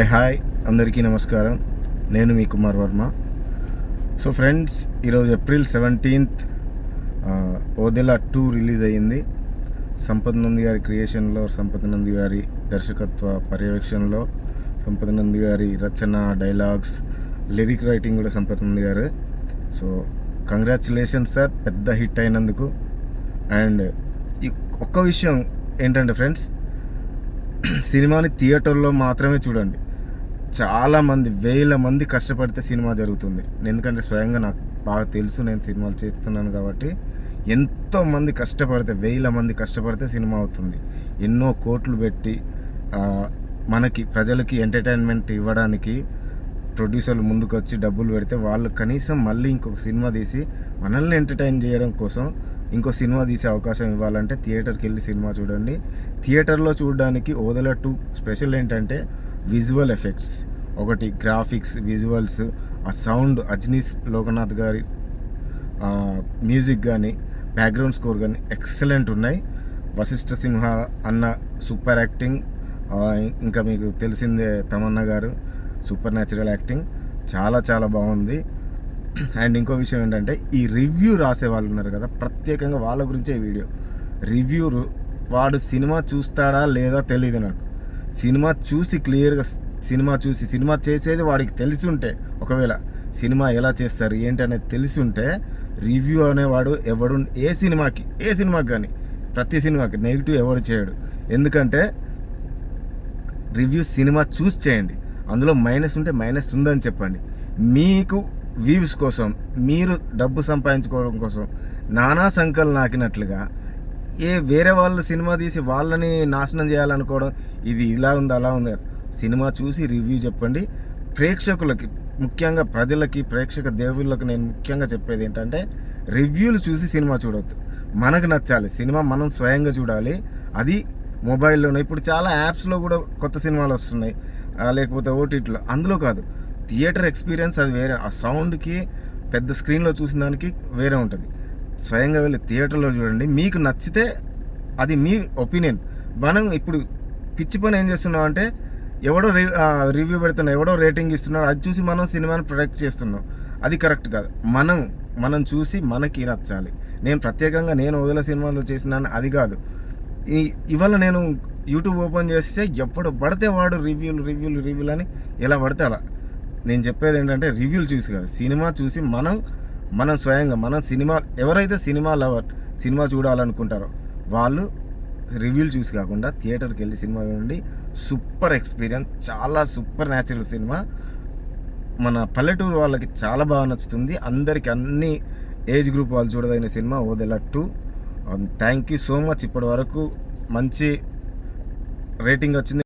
ఏ hi అందరికీ నమస్కారం. నేను మీ కుమార్ వర్మ. సో ఫ్రెండ్స్ ఈరోజు April seventeenth Odela two release అయ్యింది. సంపత్ నంది గారి క్రియేషన్లో సంపత్ నంది గారి దర్శకత్వ పర్యవేక్షణలో సంపత్ నంది గారి రచన డైలాగ్స్ లిరిక్ రైటింగ్ కూడా సంపత్ నంది గారు. సో కంగ్రాచులేషన్స్ సార్ పెద్ద హిట్ అయినందుకు. అండ్ ఈ ఒక్క విషయం ఏంటంటే ఫ్రెండ్స్ సినిమాని థియేటర్లో మాత్రమే చూడండి. చాలామంది వేల మంది కష్టపడితే సినిమా జరుగుతుంది. ఎందుకంటే స్వయంగా నాకు బాగా తెలుసు నేను సినిమాలు చేస్తున్నాను కాబట్టి. ఎంతోమంది కష్టపడితే వేల మంది కష్టపడితే సినిమా అవుతుంది. ఎన్నో కోట్లు పెట్టి మనకి ప్రజలకి ఎంటర్టైన్మెంట్ ఇవ్వడానికి ప్రొడ్యూసర్లు ముందుకు వచ్చి డబ్బులు పెడితే వాళ్ళు కనీసం మళ్ళీ ఇంకొక సినిమా తీసి మనల్ని ఎంటర్టైన్ చేయడం కోసం ఇంకో సినిమా తీసే అవకాశం ఇవ్వాలంటే థియేటర్కి వెళ్ళి సినిమా చూడండి. థియేటర్లో చూడడానికి ఓదల టూ స్పెషల్ ఏంటంటే విజువల్ ఎఫెక్ట్స్. ఒకటి గ్రాఫిక్స్ విజువల్స్ ఆ సౌండ్ అజ్నీస్ లోకనాథ్ గారి మ్యూజిక్ కానీ బ్యాక్గ్రౌండ్ స్కోర్ కానీ ఎక్సలెంట్ ఉన్నాయి. వశిష్ఠ సింహ అన్న సూపర్ యాక్టింగ్ ఇంకా మీకు తెలిసిందే తమన్నా గారు సూపర్ న్యాచురల్ యాక్టింగ్. చాలా చాలా బాగుంది. అండ్ ఇంకో విషయం ఏంటంటే ఈ రివ్యూ రాసే వాళ్ళు ఉన్నారు కదా ప్రత్యేకంగా వాళ్ళ గురించే ఈ వీడియో. రివ్యూ వాడు సినిమా చూస్తాడా లేదా తెలియదు నాకు. సినిమా చూసి క్లియర్గా సినిమా చూసి సినిమా చేసేది వాడికి తెలిసి ఉంటే ఒకవేళ సినిమా ఎలా చేస్తారు ఏంటి అనేది తెలిసి ఉంటే రివ్యూ అనేవాడు ఎవడు ఏ సినిమాకి ఏ సినిమాకి కానీ ప్రతి సినిమాకి నెగిటివ్ ఎవడు చేయడు. ఎందుకంటే రివ్యూ సినిమా చూస్ చేయండి. అందులో మైనస్ ఉంటే మైనస్ ఉందని చెప్పండి. మీకు వ్యూస్ కోసం మీరు డబ్బు సంపాదించుకోవడం కోసం నానా సంకలు నాకినట్లుగా ఏ వేరే వాళ్ళు సినిమా తీసి వాళ్ళని నాశనం చేయాలనుకోవడం ఇది ఇలా ఉంది అలా ఉంది. సినిమా చూసి రివ్యూ చెప్పండి. ప్రేక్షకులకి ముఖ్యంగా ప్రజలకి ప్రేక్షక దేవుళ్ళకి నేను ముఖ్యంగా చెప్పేది ఏంటంటే రివ్యూలు చూసి సినిమా చూడవద్దు మనకు నచ్చాలి. సినిమా మనం స్వయంగా చూడాలి. అది మొబైల్లోనే. ఇప్పుడు చాలా యాప్స్లో కూడా కొత్త సినిమాలు వస్తున్నాయి. లేకపోతే ఓటీటీలో. అందులో కాదు. థియేటర్ ఎక్స్పీరియన్స్ అది వేరే. ఆ సౌండ్కి పెద్ద స్క్రీన్లో చూసిన దానికి వేరే ఉంటుంది. స్వయంగా వెళ్ళి థియేటర్లో చూడండి. మీకు నచ్చితే అది మీ ఒపీనియన్. మనం ఇప్పుడు పిచ్చి పని ఏం చేస్తున్నాం అంటే ఎవడో రి రివ్యూ పెడుతున్నాడు ఎవడో రేటింగ్ ఇస్తున్నాడు అది చూసి మనం సినిమాని ప్రొడక్ట్ చేస్తున్నాం. అది కరెక్ట్ కాదు. మనం మనం చూసి మనకి నచ్చాలి. నేను ప్రత్యేకంగా నేను వదిలే సినిమాలు చేసినాను అది కాదు. ఈ ఇవాళ నేను యూట్యూబ్ ఓపెన్ చేస్తే ఎప్పుడు పడితే వాడు రివ్యూలు రివ్యూలు రివ్యూలు అని ఎలా పడితే అలా. నేను చెప్పేది ఏంటంటే రివ్యూలు చూసి కాదు సినిమా చూసి మనం మనం స్వయంగా మనం సినిమా ఎవరైతే సినిమా లవర్ సినిమా చూడాలనుకుంటారో వాళ్ళు రివ్యూలు చూసి కాకుండా థియేటర్కి వెళ్ళి సినిమా చూడండి. సూపర్ ఎక్స్పీరియన్స్ చాలా సూపర్ న్యాచురల్ సినిమా. మన పల్లెటూరు వాళ్ళకి చాలా బాగా నచ్చుతుంది. అందరికి అన్ని ఏజ్ గ్రూప్ వాళ్ళు చూడదగిన cinema Odela two. Thank you so much ఇప్పటి వరకు మంచి రేటింగ్ వచ్చింది.